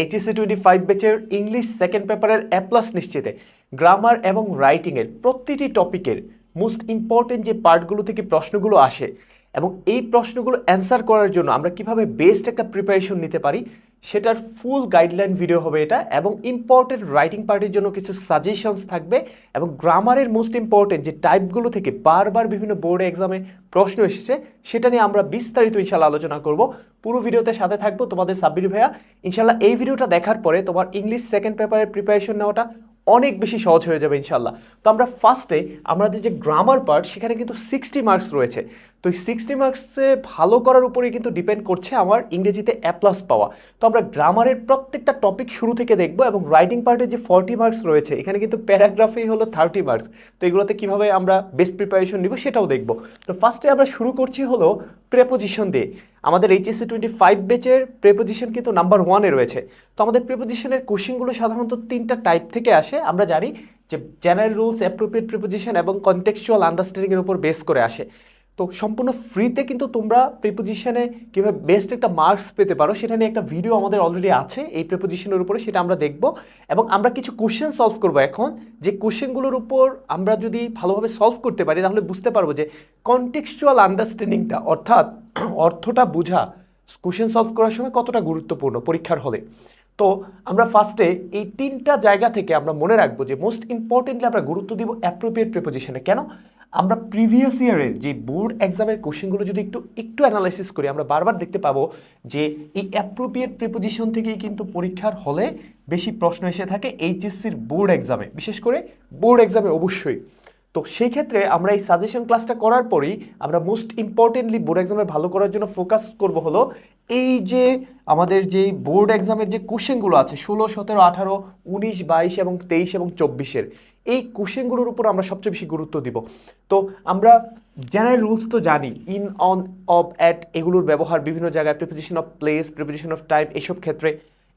HSC twenty five ব্যাচের English second পেপারের A plus নিশ্চিতে। গ্রামার এবং রাইটিংয়ের প্রতিটি টপিকের মোস্ট ইম্পর্টেন্ট যে পার্টগুলো থেকে প্রশ্নগুলো আসে এবং এই প্রশ্নগুলো অ্যান্সার করার জন্য আমরা কীভাবে বেস্ট একটা প্রিপারেশন নিতে পারি সেটার ফুল গাইডলাইন ভিডিও হবে এটা এবং ইম্পর্টেন্ট রাইটিং পার্টির জন্য কিছু সাজেশনস থাকবে এবং গ্রামারের মোস্ট ইম্পর্টেন্ট যে টাইপগুলো থেকে বারবার বিভিন্ন বোর্ড এক্সামে প্রশ্ন এসেছে, সেটা নিয়ে আমরা বিস্তারিত ইনশাল্লাহ আলোচনা করব। পুরো ভিডিওতে সাথে থাকব তোমাদের সাব্বির ভাইয়া। ইনশাল্লাহ এই ভিডিওটা দেখার পরে তোমার ইংলিশ সেকেন্ড পেপারের প্রিপারেশন নেওয়াটা অনেক বেশি সহজ হয়ে যাবে ইনশাল্লাহ তো আমরা ফার্স্টে আমাদের যে গ্রামার পার্ট সেখানে কিন্তু সিক্সটি মার্কস রয়েছে। তো এই সিক্সটি মার্কসে ভালো করার উপরেই কিন্তু ডিপেন্ড করছে আমার ইংরেজিতে অ্যাপ্লাস প্লাস পাওয়া। তো আমরা গ্রামারের প্রত্যেকটা টপিক শুরু থেকে দেখব এবং রাইটিং পার্টের যে ফর্টি মার্কস রয়েছে, এখানে কিন্তু প্যারাগ্রাফেই হলো থার্টি মার্কস তো এগুলোতে কীভাবে আমরা বেস্ট প্রিপারেশন নিব সেটাও দেখব। তো ফার্স্টে আমরা শুরু করছি হলো প্রেপোজিশন দিয়ে। আমাদের এইচএসসি টোয়েন্টি ফাইভ বেচের প্রেপোজিশন কিন্তু নাম্বার ওয়ানে রয়েছে। তো আমাদের প্রেপোজিশনের কোশ্চিনগুলো সাধারণত তিনটা টাইপ থেকে আসে। আমরা জানি যে জেনারেল রুলস অ্যাপ্রোপ্রিয়েট প্রিপোজিশন এবং কনটেকচুয়াল আন্ডারস্ট্যান্ডিংয়ের উপর বেস করে আসে। তো সম্পূর্ণ ফ্রিতে কিন্তু তোমরা প্রিপোজিশনে কীভাবে বেস্ট একটা মার্কস পেতে পারো, সেটা নিয়ে একটা ভিডিও আমাদের অলরেডি আছে। এই প্রিপোজিশনের উপরে সেটা আমরা দেখব এবং আমরা কিছু কোশ্চেন সলভ করব এখন। যে কোশ্চেনগুলোর উপর আমরা যদি ভালোভাবে সলভ করতে পারি, তাহলে বুঝতে পারব যে কনটেক্সচুয়াল আন্ডারস্ট্যান্ডিংটা অর্থাৎ অর্থটা বোঝা কোশ্চেন সলভ করার সময় কতটা গুরুত্বপূর্ণ পরীক্ষার হলে। তো আমরা ফার্স্টে এই তিনটা জায়গা থেকে আমরা মনে রাখব যে মোস্ট ইম্পর্টেন্টলি আমরা গুরুত্ব দিব অ্যাপ্রোপ্রিয়েট প্রিপোজিশনে কেন? আমরা প্রিভিয়াস ইয়ারের যে বোর্ড এক্সামের কোশ্চেনগুলো যদি একটু একটু অ্যানালাইসিস করি, আমরা বারবার দেখতে পাবো যে এই অ্যাপ্রোপ্রিয়েট প্রিপোজিশন থেকেই কিন্তু পরীক্ষার হলে বেশি প্রশ্ন এসে থাকে এইচএসসির বোর্ড এক্সামে বিশেষ করে বোর্ড এক্সামে অবশ্যই। তো সেই ক্ষেত্রে আমরা এই সাজেশন ক্লাসটা করার পরেই আমরা মোস্ট ইম্পর্টেন্টলি বোর্ড এক্সামে ভালো করার জন্য ফোকাস করব হলো এই যে আমাদের যে বোর্ড এক্সামের যে কোশ্চেনগুলো আছে, ষোলো, সতেরো, আঠারো, উনিশ, বাইশ এবং তেইশ এবং চব্বিশের এই কোশ্চেনগুলোর উপর আমরা সবচেয়ে বেশি গুরুত্ব দিব। তো আমরা জেনারেল রুলস তো জানি ইন অন অফ অ্যাট এগুলোর ব্যবহার বিভিন্ন জায়গায় preposition of place preposition of time এসব ক্ষেত্রে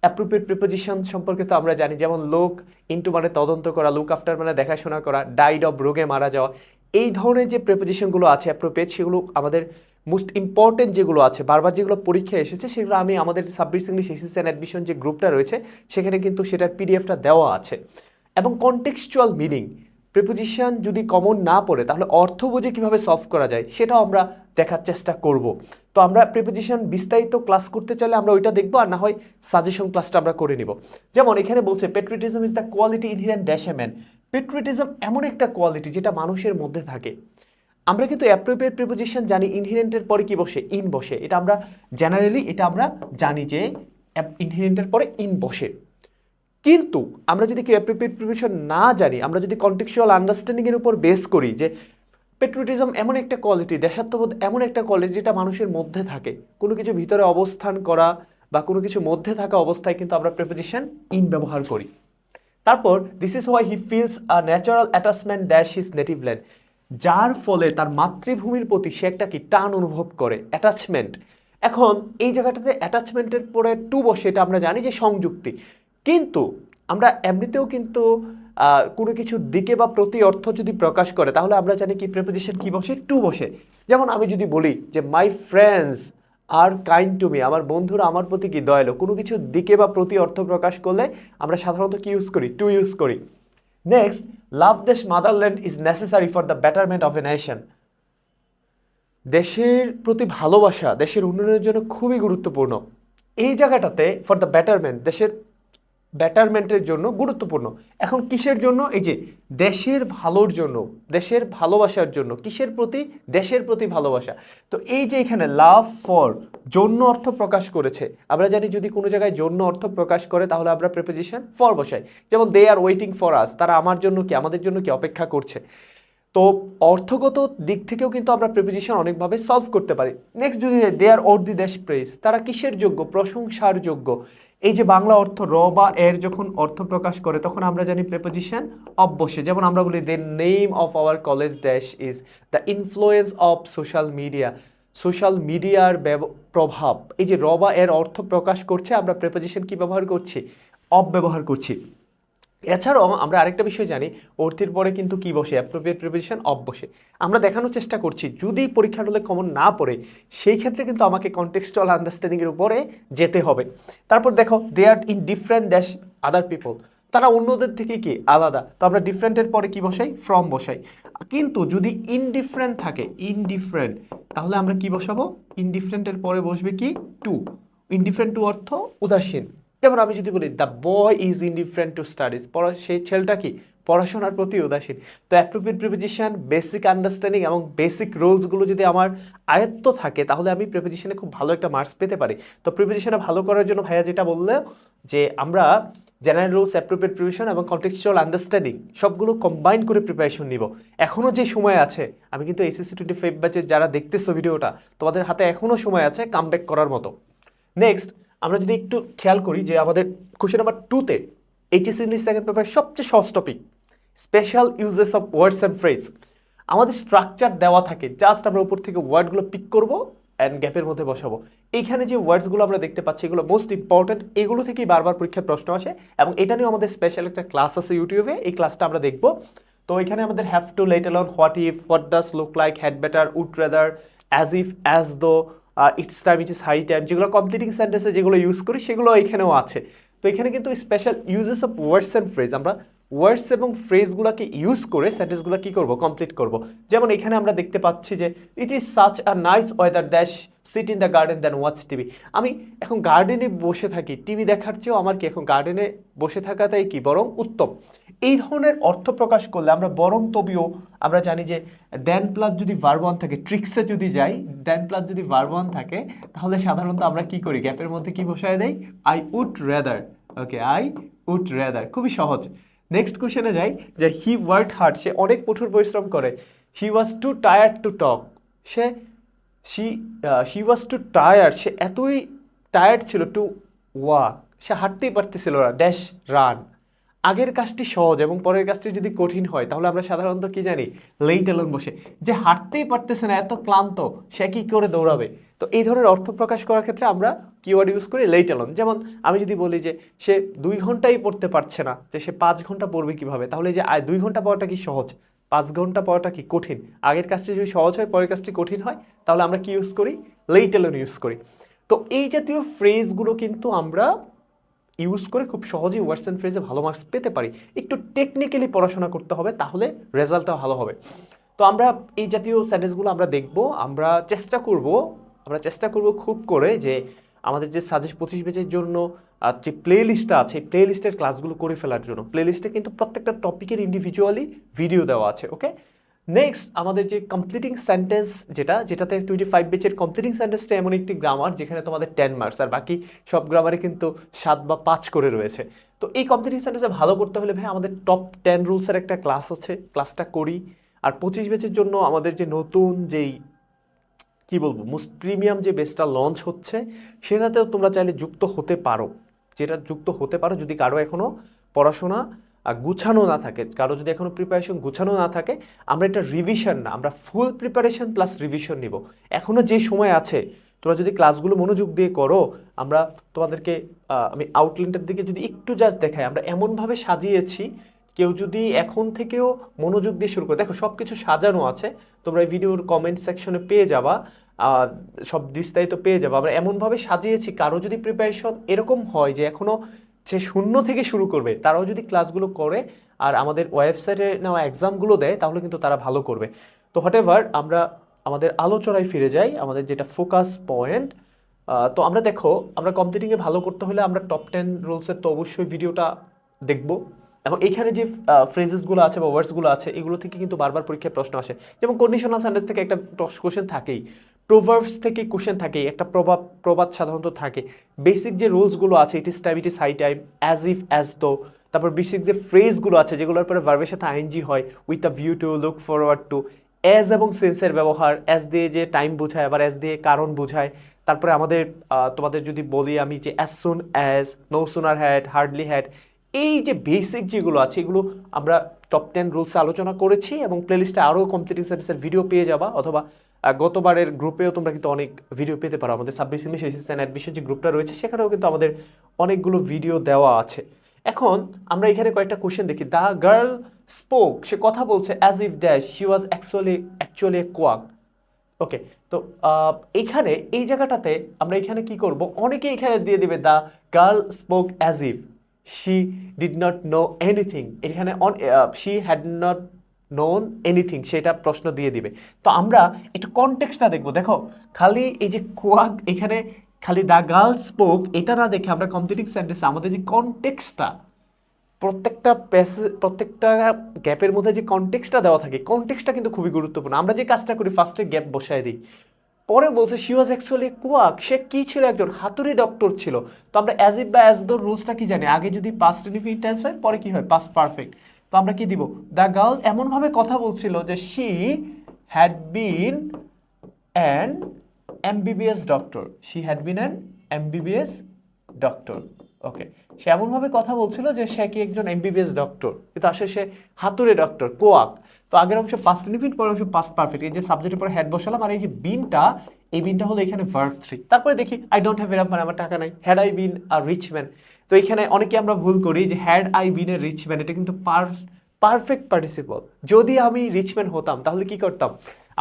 অ্যাপ্রোপ্রিয়েট প্রিপোজিশন সম্পর্কে তো আমরা জানি, যেমন লোক ইন্টু মানে তদন্ত করা লুক আফটার মানে দেখাশোনা করা ডাইড অফ রোগে মারা যাওয়া, এই ধরনের যে প্রিপোজিশনগুলো আছে অ্যাপ্রোপ্রিয়েট সেগুলো আমাদের মোস্ট ইম্পর্টেন্ট যেগুলো আছে, বারবার যেগুলো পরীক্ষায় এসেছে সেগুলো আমি আমাদের সাবমিট ইংলিশ এসিসিয়ান অ্যাডমিশন যে গ্রুপটা রয়েছে, সেখানে কিন্তু সেটার পিডিএফটা দেওয়া আছে। এবং কনটেক্সচুয়াল মিনিং প্রিপোজিশন যদি কমন না পড়ে, তাহলে অর্থ বুঝে কীভাবে সলভ করা যায়, সেটাও আমরা দেখার চেষ্টা করব। তো আমরা প্রিপোজিশন বিস্তারিত ক্লাস করতে চাইলে আমরা ওইটা দেখব, আর না হয় সাজেশন ক্লাসটা আমরা করে নিব। যেমন এখানে বলছে patriotism is the quality inherent dash a man patriotism এমন একটা কোয়ালিটি যেটা মানুষের মধ্যে থাকে। আমরা কিন্তু অ্যাপ্রোপ্রিয়েট প্রিপোজিশন জানি ইনহিরেন্টের পরে কি বসে? ইন বসে। এটা আমরা জেনারেলি এটা আমরা জানি যে ইনহিরেন্টের পরে ইন বসে। কিন্তু আমরা যদি কেউ অ্যাপ্রোপ্রিয়েট প্রিপোজিশন না জানি, আমরা যদি কন্টেক্সুয়াল আন্ডারস্ট্যান্ডিংয়ের উপর বেস করি যে পেট্রিয়টিজম এমন একটা কোয়ালিটি দেশাত্মবোধ এমন একটা কোয়ালিটি যেটা মানুষের মধ্যে থাকে। কোনো কিছু ভিতরে অবস্থান করা বা কোনো কিছু মধ্যে থাকা অবস্থায় কিন্তু আমরা প্রিপোজিশন ইন ব্যবহার করি। তারপর this is why he feels a natural attachment dash his native land যার ফলে তার মাতৃভূমির প্রতি সে একটা কি টান অনুভব করে অ্যাটাচমেন্ট এখন, এই জায়গাটাতে অ্যাটাচমেন্টের পরে টু বসে, এটা আমরা জানি যে সংযুক্তি। কিন্তু আমরা এমনিতেও কিন্তু কোনো কিছুর দিকে বা প্রতি অর্থ যদি প্রকাশ করে, তাহলে আমরা জানি কি প্রেপোজিশন কি বসে? টু বসে। যেমন আমি যদি বলি যে my friends are kind to me আমার বন্ধুরা আমার প্রতি কি দয়ালু? কোনো কিছুর দিকে বা প্রতি অর্থ প্রকাশ করলে আমরা সাধারণত কি ইউজ করি? টু ইউজ করি। নেক্সট লাভ দেশ motherland is necessary for the betterment of a nation দেশের প্রতি ভালোবাসা, দেশের উন্নয়নের জন্য খুবই গুরুত্বপূর্ণ। এই জায়গাটাতে ফর দ্য বেটারমেন্ট দেশের বেটারমেন্টের জন্য গুরুত্বপূর্ণ। এখন কিসের জন্য? এই যে দেশের ভালোর জন্য, দেশের ভালোবাসার জন্য, কিসের প্রতি? দেশের প্রতি ভালোবাসা। তো এই যে এখানে লাভ ফর জন্য অর্থ প্রকাশ করেছে। আমরা জানি যদি কোনো জায়গায় জন্য অর্থ প্রকাশ করে, তাহলে আমরা প্রেপোজিশন ফর বসাই। যেমন দে আর ওয়েটিং ফর আস তারা আমার জন্য কি, আমাদের জন্য কি অপেক্ষা করছে? তো অর্থগত দিক থেকেও কিন্তু আমরা প্রিপোজিশন অনেকভাবে সলভ করতে পারি। নেক্সট যদি দে আর ওর দি দেশ প্রেস তারা কিসের যোগ্য? প্রশংসার যোগ্য। এই যে বাংলা অর্থ র বা এর যখন অর্থ প্রকাশ করে, তখন আমরা জানি প্রেপোজিশন অবশ্যই যেমন আমরা বলি then name of our college dash is the influence of social media social মিডিয়ার প্রভাব, এই যে র বা এর অর্থ প্রকাশ করছে, আমরা প্রেপোজিশন কি ব্যবহার করছি? অব ব্যবহার করছি। এছাড়াও আমরা আরেকটা বিষয় জানি, অর্থের পরে কিন্তু কি বসে? অ্যাপ্রোপ্রিয়েট প্রিপোজিশন অফ বসে। আমরা দেখানোর চেষ্টা করছি, যদি পরীক্ষার হলে কমন না পড়ে, সেই ক্ষেত্রে কিন্তু আমাকে কন্টেক্সচুয়াল আন্ডারস্ট্যান্ডিংয়ের উপরে যেতে হবে। তারপর দেখো দে আর ইন ডিফারেন্ট দ্যাশ আদার পিপল তারা অন্যদের থেকে কি? আলাদা। তো আমরা ডিফারেন্টের পরে কি বসাই? ফ্রম বসাই। কিন্তু যদি ইনডিফারেন্ট থাকে ইনডিফারেন্ট তাহলে আমরা কি বসাবো? ইনডিফারেন্টের পরে বসবে কি? টু ইনডিফারেন্ট টু অর্থ উদাসীন। যেমন আমি যদি বলি the boy is indifferent to studies পড়া, সেই ছেলেটা কি? পড়াশোনার প্রতি উদাসীন। তো অ্যাপ্রোপ্রিয়েট প্রিপোজিশন বেসিক আন্ডারস্ট্যান্ডিং এবং বেসিক রোলসগুলো যদি আমার আয়ত্ত থাকে, তাহলে আমি প্রিপোজিশনে খুব ভালো একটা মার্কস পেতে পারি। তো প্রিপোজিশনে ভালো করার জন্য ভাইয়া যেটা বললে, যে আমরা জেনারেল রুলস অ্যাপ্রোপ্রিয়েট প্রিপারেশন এবং কন্টেক্সচুয়াল আন্ডারস্ট্যান্ডিং সবগুলো কম্বাইন করে প্রিপারেশন নিব। এখনও যে সময় আছে, আমি কিন্তু এসএসসি টোয়েন্টি ফাইভ ব্যাচের যারা দেখতেছো ভিডিওটা, তোমাদের হাতে এখনও সময় আছে কামব্যাক করার মতো। নেক্সট আমরা যদি একটু খেয়াল করি যে আমাদের কোশ্চেন নাম্বার টুতে এইচএসসি ইংলিশ সেকেন্ড পেপার সবচেয়ে সহজ topic special uses of words and phrase আমাদের স্ট্রাকচার দেওয়া থাকে জাস্ট আমরা উপর থেকে ওয়ার্ডগুলো পিক করব অ্যান্ড গ্যাপের মধ্যে বসাবো। এইখানে যে ওয়ার্ডসগুলো আমরা দেখতে পাচ্ছি, এগুলো মোস্ট ইম্পর্ট্যান্ট এগুলো থেকেই বারবার পরীক্ষায় প্রশ্ন আসে এবং এটা নিয়েও আমাদের স্পেশাল একটা ক্লাস আছে ইউটিউবে এই ক্লাসটা আমরা দেখব। তো এখানে আমাদের have to let on what if what does look like had better would rather as if as though it's time it is high time যেগুলো কমপ্লিটিং সেন্টেন্সে যেগুলো ইউজ করি, সেগুলো এখানেও আছে। তো এখানে কিন্তু special uses of words and phrase আমরা ওয়ার্ডস এবং ফ্রেজগুলোকে ইউজ করে সেন্টেন্সগুলো কী করব কমপ্লিট করব। যেমন এখানে আমরা দেখতে পাচ্ছি যে it is such a nice weather dash sit in the garden than watch TV আমি এখন গার্ডেনে বসে থাকি টিভি দেখার চেয়েও আমার কি এখন গার্ডেনে বসে থাকাটাই কি, বরং উত্তম। এই ধরনের অর্থ প্রকাশ করলে আমরা বরং তবিও আমরা জানি যে ড্যান প্লাস যদি ভার্বন থাকে ট্রিক্সে যদি যাই ড্যান প্লাস যদি ভার্বন থাকে, তাহলে সাধারণত আমরা কি করি? গ্যাপের মধ্যে কি বসায় দেই? I would rather okay I would rather খুবই সহজ। নেক্সট কোশ্চেনে যাই, যে হি ওয়ার্ড হার্ড সে অনেক কঠোর পরিশ্রম করে। He was too tired to talk say she he was too tired সে এতই টায়ার্ড ছিল টু ওয়াক সে হাঁটতেই পারতেছিল না ড্যাশ রান আগের কাজটি সহজ এবং পরের কাজটি যদি কঠিন হয়, তাহলে আমরা সাধারণত কি জানি? লেইট এলন বসে। যে হাঁটতেই পারতেছে না, এত ক্লান্ত, সে কি করে দৌড়াবে? তো এই ধরনের অর্থ প্রকাশ করার ক্ষেত্রে আমরা কিওয়ার্ড ইউজ করি লেইট এলন যেমন আমি যদি বলি যে সে দুই ঘন্টাই পড়তে পারছে না, যে সে পাঁচ ঘণ্টা পড়বে কীভাবে? তাহলে যে দুই ঘণ্টা পড়াটা কি সহজ? পাঁচ ঘণ্টা পড়াটা কি কঠিন? আগের কাজটি যদি সহজ হয়, পরের কাজটি কঠিন হয়, তাহলে আমরা কি ইউজ করি? লেইট এলন ইউজ করি। তো এই জাতীয় ফ্রেজগুলো কিন্তু আমরা ইউজ করে খুব সহজেই ওয়ার্ডস অ্যান্ড ফ্রেজে ভালো মার্কস পেতে পারি। একটু টেকনিক্যালি পড়াশোনা করতে হবে, তাহলে রেজাল্টটা ভালো হবে। তো আমরা এই জাতীয় সেন্টেন্সগুলো আমরা দেখব, আমরা চেষ্টা করব, আমরা চেষ্টা করব খুব করে যে আমাদের যে সাজেস্ট পঁচিশ বেজের জন্য যে প্লে লিস্টটা আছে প্লে লিস্টের ক্লাসগুলো করে ফেলার জন্য। প্লে লিস্টে কিন্তু প্রত্যেকটা টপিকের ইন্ডিভিজুয়ালি ভিডিও দেওয়া আছে ওকে নেক্সট আমাদের যে কমপ্লিটিং সেন্টেন্স যেটা, যেটাতে টোয়েন্টি ফাইভ বেচের কমপ্লিটিং সেন্টেন্সটা এমন একটি গ্রামার যেখানে তোমাদের টেন মার্কস আর বাকি সব গ্রামারে কিন্তু সাত বা পাঁচ করে রয়েছে। তো এই কমপ্লিটিং সেন্টেন্সে ভালো করতে হলে ভাই আমাদের টপ টেন রুলসের একটা ক্লাস আছে ক্লাসটা করি। আর পঁচিশ বেচের জন্য আমাদের যে নতুন যেই, কি বলব মোস্ট প্রিমিয়াম যে বেসটা লঞ্চ হচ্ছে, সেটাতেও তোমরা চাইলে যুক্ত হতে পারো। যেটা যুক্ত হতে পারো যদি কারও এখনও পড়াশোনা গুছানো না থাকে, কারও যদি এখনও প্রিপারেশন গুছানো না থাকে, আমরা এটা রিভিশন না, আমরা ফুল প্রিপারেশন প্লাস রিভিশন নিব। এখনও যে সময় আছে, তোমরা যদি ক্লাসগুলো মনোযোগ দিয়ে করো, আমরা তোমাদেরকে আমি আউটলাইনটার দিকে যদি একটু জাস্ট দেখাই, আমরা এমনভাবে সাজিয়েছি, কেউ যদি এখন থেকেও মনোযোগ দিয়ে শুরু করে, দেখো সব কিছু সাজানো আছে, তোমরা এই ভিডিওর কমেন্ট সেকশনে পেয়ে যাবা সব বিস্তারিত পেয়ে যাবা, আমরা এমনভাবে সাজিয়েছি, কারও যদি প্রিপারেশন এরকম হয় যে এখনও সে শূন্য থেকে শুরু করবে। তারাও যদি ক্লাসগুলো করে আর আমাদের ওয়েবসাইটে নেওয়া এক্সামগুলো দেয়, তাহলে কিন্তু তারা ভালো করবে। তো হোয়াট এভার আমরা আমাদের আলোচনায় ফিরে যাই, আমাদের যেটা ফোকাস পয়েন্ট তো আমরা দেখো, আমরা কম্পিউটিংয়ে ভালো করতে হলে আমরা টপ টেন রুলসের তো অবশ্যই ভিডিওটা দেখব। এবং এখানে যে ফ্রেজেসগুলো আছে বা ওয়ার্ডসগুলো আছে, এগুলো থেকে কিন্তু বারবার পরীক্ষায় প্রশ্ন আসে। যেমন কন্ডিশনাল সেন্টেন্স থেকে একটা কোশ্চেন থাকেই। প্রোভার্বস থেকে কোশ্চেন থাকে, একটা প্রভাব, প্রবাদ সাধারণত থাকে। বেসিক যে রুলসগুলো আছে it is time it is high time as if as though তারপর বেসিক যে ফ্রেজগুলো আছে, যেগুলোর পরে ভার্বের সাথে আইনজি হয় with a view to look forward to as এবং সেন্সের ব্যবহার অ্যাজ দিয়ে যে টাইম বোঝায়, আবার অ্যাজ দিয়ে কারণ বোঝায়। তারপরে আমাদের তোমাদের যদি বলি আমি যে as soon as no sooner had hardly had এই যে বেসিক যেগুলো আছে, এগুলো আমরা টপ টেন রুলসে আলোচনা করেছি এবং প্লেলিস্টে আরও কম্পিটিটিভ সার্ভিসের ভিডিও পেয়ে যাবা, অথবা গতবারের গ্রুপেও তোমরা কিন্তু অনেক ভিডিও পেতে পারো। আমাদের সাবমিশন অ্যাডমিশন যে গ্রুপটা রয়েছে, সেখানেও কিন্তু আমাদের অনেকগুলো ভিডিও দেওয়া আছে। এখন আমরা এখানে কয়েকটা কোশ্চেন দেখি। দ্য গার্ল স্পোক সে কথা বলছে as if dash she was actually actually a quack okay তো এইখানে এই জায়গাটাতে আমরা এখানে কি করব? অনেকে এখানে দিয়ে দেবে the girl spoke as if she did not know anything এখানে on she had not known anything সেটা প্রশ্ন দিয়ে দিবে। তো আমরা একটু কনটেক্সটটা দেখব। দেখো, খালি এই যে কোয়াক এখানে খালি দ্য গার্ল স্পোক এটা না দেখে আমরা কমপ্লিটিং সেন্টেন্স আমাদের যে কনটেক্সটটা প্রত্যেকটা প্যাসে প্রত্যেকটা গ্যাপের মধ্যে যে কনটেক্সটটা দেওয়া থাকে কনটেক্সটটা কিন্তু খুবই গুরুত্বপূর্ণ। আমরা যে কাজটা করি ফার্স্টে গ্যাপ বসায় দিই। পরে বলছে শি ওয়াজ অ্যাকচুয়ালি কোয়াক সে কি ছিল একজন? হাতুড়ি ডক্টর ছিল। তো আমরা অ্যাজ ইফ বা অ্যাজ দো রুলসটা কি জানি? আগে যদি পাস্ট ইনফিনিট টেন্স হয়, পরে কি হয়? পাস্ট পারফেক্ট তো আমরা কি দিব? দ্য গার্ল এমনভাবে কথা বলছিল যে she had been an MBBS doctor she had been an MBBS doctor okay সে এমনভাবে কথা বলছিল যে সে কি একজন এমবিবিএস ডক্টর কিন্তু আসলে সে হাতুড়ে ডক্টর কোয়াক। তো আগের অংশ পাস্ট ইনফিনিট পরের অংশ পাস্ট পারফেক্ট এই যে সাবজেক্টের পরে হ্যাড বসালাম, আর এই যে বিনটা এই বিনটা হলো এখানে ভার্ভ থ্রি তারপরে দেখি আই ডোন্ট হ্যাভ এরাম মানে আমার টাকা নাই। Had I been a rich man তো এখানে অনেকে আমরা ভুল করি যে had I been a rich man এটা কিন্তু পার পারফেক্ট পার্টিসিপল যদি আমি রিচম্যান হতাম, তাহলে কি করতাম?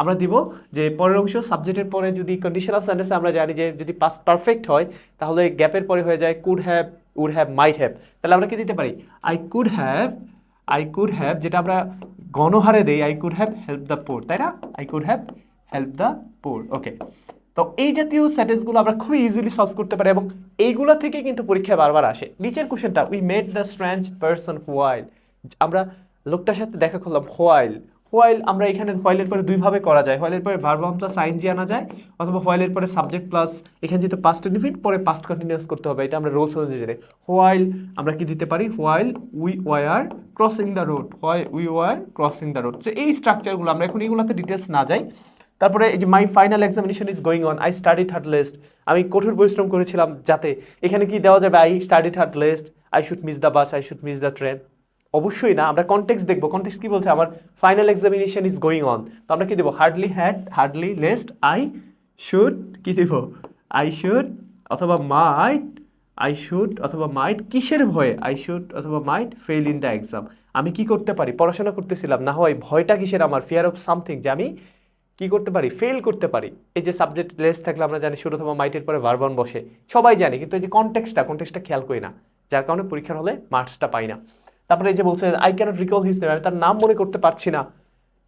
আমরা দিব যে পরের অংশ সাবজেক্টের পরে যদি কন্ডিশনাল সেন্টেন্সে আমরা জানি যে যদি পাস পারফেক্ট হয়, তাহলে গ্যাপের পরে হয়ে যায় could have would have might have তাহলে আমরা কি দিতে পারি? I could have I could have যেটা আমরা গণহারে দেই I could have help the poor তাই না? I could have help the poor okay তো এই জাতীয় সেন্টেন্সগুলো আমরা খুবই ইজিলি সলভ করতে পারি এবং এইগুলো থেকে কিন্তু পরীক্ষায় বারবার আসে। নিচের কোশ্চেনটা we made the strange person while আমরা লোকটার সাথে দেখা করলাম হোয়াইল হোয়াইল আমরা এখানে হোয়াইলের পরে দুইভাবে করা যায়। হোয়াইলের পরে ভার্বাম প্লাস সাইন জি আনা যায়, অথবা হোয়াইলের পরে সাবজেক্ট প্লাস এখানে যেহেতু পাস্ট ইনফিনিট পরে পাস্ট কন্টিনিউস করতে হবে। এটা আমরা রোলস অনুযায়ী জানি। হোয়াইল আমরা কি দিতে পারি? While we were crossing the road why we were crossing the road তো এই স্ট্রাকচারগুলো আমরা এখন এগুলোতে ডিটেলস না যাই তারপরে এই যে my final examination is going on I study hard lest আমি কঠোর পরিশ্রম করেছিলাম যাতে এখানে কি দেওয়া যাবে? I study hard lest I should miss the bus I should miss the train অবশ্যই না, আমরা কনটেক্সট দেখব। কনটেক্সট কি বলছে? আমার final examination is going on তো আমরা কি দেবো? Hardly had hardly lest I should কি দেবো? আই শুড অথবা মাইট আই শুড অথবা মাইট কিসের ভয়ে? আই শুড অথবা might fail in the exam আমি কি করতে পারি? পড়াশোনা করতেছিলাম, না হয় ভয়টা কিসের? আমার ফিয়ার অফ সামথিং যে আমি কি করতে পারি? ফেল করতে পারি। এই যে সাবজেক্ট লেস থাকলে আমরা জানি শুরু অথবা মাইটের পরে ভার্বন বসে। সবাই জানি, কিন্তু এই যে কনটেক্সটটা কনটেক্সটটা খেয়াল করি না। যার কারণে পরীক্ষার হলে মার্কসটা পাই না। তারপরে এই যে বলছে আই ক্যানট রিকল হিস আমি তার নাম মনে করতে পারছি না।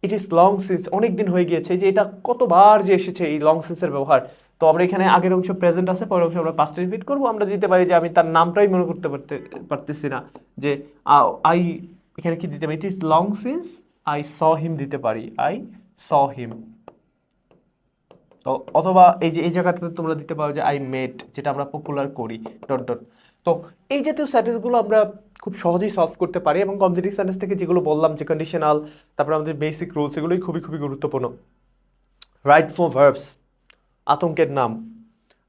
ইট ইজ লং সিন্স অনেক দিন হয়ে গিয়েছে। যে এটা কতবার যে এসেছে এই লং সিন্সের ব্যবহার। তো আমরা এখানে আগের অংশ প্রেজেন্ট আছে, পরের অংশ আমরা পাস্ট রিপিট করব। আমরা দিতে পারি যে আমি তার নামটাই মনে করতে পারতে, পারতেছি না। যে আই এখানে কি দিতে পারি? It is long since I saw him দিতে পারি। আই স হিম অথবা এই যে, এই জায়গাটাতে তোমরা দিতে পারো যে আই মেট যেটা আমরা পপুলার করি ডট ডট তো এই জাতীয় স্যাটেন্সগুলো আমরা খুব সহজেই সলভ করতে পারি এবং কম্পিটিভ সেন্টেন্স থেকে যেগুলো বললাম, যে কন্ডিশনাল তারপরে আমাদের বেসিক রুলস এগুলোই খুবই খুবই গুরুত্বপূর্ণ। রাইট ফর ভার্বস আতঙ্কের নাম।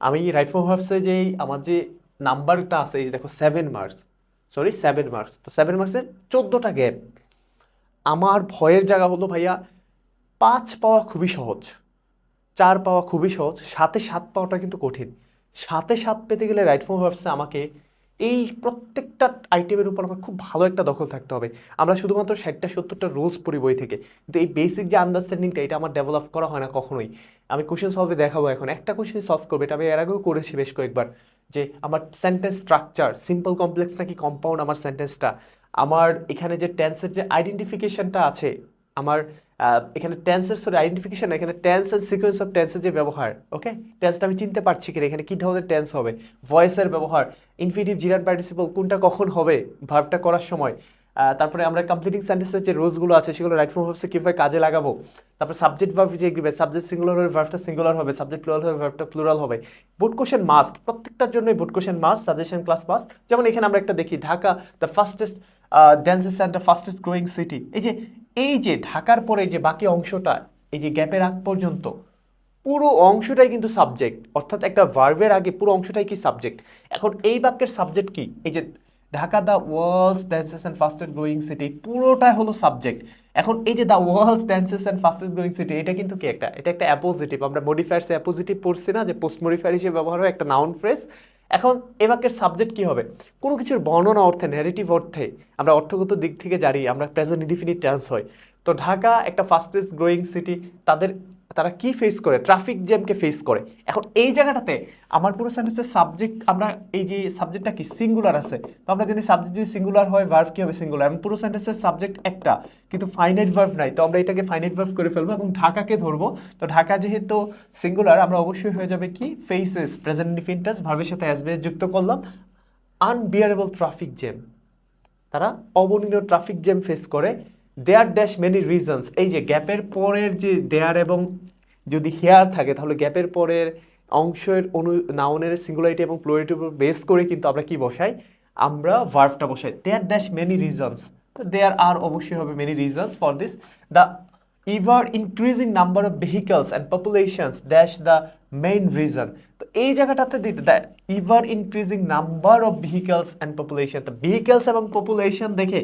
আমি রাইট ফর ভার্বসে যে আমার যে নাম্বারটা আছে, এই যে দেখো seven marks sorry seven marks তো সেভেন মার্কসের চোদ্দোটা গ্যাপ আমার ভয়ের জায়গা হলো ভাইয়া, পাঁচ পাওয়া খুবই সহজ। চার পাওয়া খুবই সহজ, সাথে সাত পাওয়াটা কিন্তু কঠিন। সাথে সাত পেতে গেলে রাইট ফর্ম ভার্বসে আমাকে এই প্রত্যেকটা আইটেমের উপর আমার খুব ভালো একটা দখল থাকতে হবে। আমরা শুধুমাত্র ষাটটা, সত্তরটা রুলস পড়ি বই থেকে। কিন্তু এই বেসিক যে আন্ডারস্ট্যান্ডিংটা এটা আমার ডেভেলপ করা হয় না কখনোই। আমি কোশ্চেন সলভে দেখাবো এখন। একটা কোশ্চেন সলভ করবে, এটা আমি এর আগেও করেছি বেশ কয়েকবার, যে আমার সেন্টেন্স স্ট্রাকচার সিম্পল কমপ্লেক্স নাকি কম্পাউন্ড আমার সেন্টেন্সটা আমার এখানে যে টেন্সের যে আইডেন্টিফিকেশনটা আছে আমার এখানে টেন্সের সরি আইডেন্টিফিকেশন এখানে টেন্স অ্যান্ড সিকোয়েন্স অফ টেন্সের যে ব্যবহার ওকে টেন্সটা আমি চিনতে পারছি কিনা, এখানে কী ধরনের টেন্স হবে? ভয়েসের ব্যবহার ইনফিনিটিভ জিরান পার্টিসিপল কোনটা কখন হবে? ভার্ভটা করার সময়। তারপরে আমরা কমপ্লিটিং সেন্টেন্সের যে রুলসগুলো আছে, সেগুলো রাইট ফর্ম ভার্বসে কীভাবে কাজে লাগাবো? তারপর সাবজেক্ট ভার্ব যে এগ্রিমেন্ট সাবজেক্ট সিঙ্গুলার হবে ভার্বটা সিঙ্গুলার হবে সাবজেক্ট প্লুরাল হবে ভার্বটা প্লুরাল হবে। বুট কোশ্চেন মাস্ট প্রত্যেকটার জন্যই বুট question must suggestion class must যেমন এখানে আমরা একটা দেখি, Dhaka the fastest densest and the fastest growing city এই যে এই যে ঢাকার পরে যে বাকি অংশটা, এই যে গ্যাপের আগ পর্যন্ত, পুরো অংশটাই কিন্তু সাবজেক্ট অর্থাৎ একটা ভার্বের আগে পুরো অংশটাই কি সাবজেক্ট এখন এই বাক্যের সাবজেক্ট কি? এই যে Dhaka the world's densest and fastest growing city পুরোটাই হলো সাবজেক্ট এখন এই যে the world's densest and fastest growing city এটা কিন্তু কি একটা? এটা একটা অ্যাপোজিটিভ আমরা মডিফায়ার্সে অ্যাপোজিটিভ পড়ছি না, যে পোস্ট মডিফায়ার হিসেবে ব্যবহার হয়, একটা নাউন ফ্রেজ এখন এ বাক্যের সাবজেক্ট কি হবে? কোনো কিছুর বর্ণনা অর্থে ন্যারেটিভ অর্থে আমরা অর্থগত দিক থেকে জানি, আমরা প্রেজেন্ট ইনডিফিনিট ট্যান্স হয়। তো ঢাকা একটা ফাস্টেস্ট গ্রোয়িং সিটি তাদের তারা কি ফেস করে? ট্রাফিক জ্যামকে ফেস করে? এখন এই জায়গাটাতে আমার পুরো সেন্টেন্সের সাবজেক্ট আমরা এই যে সাবজেক্টটা কি? সিঙ্গুলার আছে। তো আমরা জানি সাবজেক্ট যদি সিঙ্গুলার হয় ভার্ভ কী হবে? সিঙ্গুলার এবং পুরো সেন্টেন্সের সাবজেক্ট একটা, কিন্তু ফাইনাইট ভার্ভ নাই। তো আমরা এটাকে ফাইনাইট ভার্ভ করে ফেলব এবং ঢাকাকে ধরবো। তো ঢাকা যেহেতু সিঙ্গুলার আমরা অবশ্যই হয়ে যাবে কি? ফেসেস প্রেজেন্ট ইনফিনিটাস ভার্ভের সাথে অ্যাসবে যুক্ত করলাম। আনবিয়ারেবল ট্রাফিক জ্যাম তারা অবনীয় ট্রাফিক জ্যাম ফেস করে। দেয়ার ড্যাশ মেনি রিজনস এই যে গ্যাপের পরের যে দেয়ার এবং যদি হেয়ার থাকে, তাহলে গ্যাপের পরের অংশের অনু নাউনের সিঙ্গুলারিটি এবং প্লোরিটির উপর বেস করে কিন্তু আমরা কি বসাই? আমরা ভার্ভটা বসাই। There dash many reasons there are অবশ্যই হবে many reasons for this the ever increasing number of vehicles and populations dash the main reason তো এই জায়গাটাতে দিতে দেয় ever increasing number of vehicles and population তো ভেহিকলস এবং পপুলেশন দেখে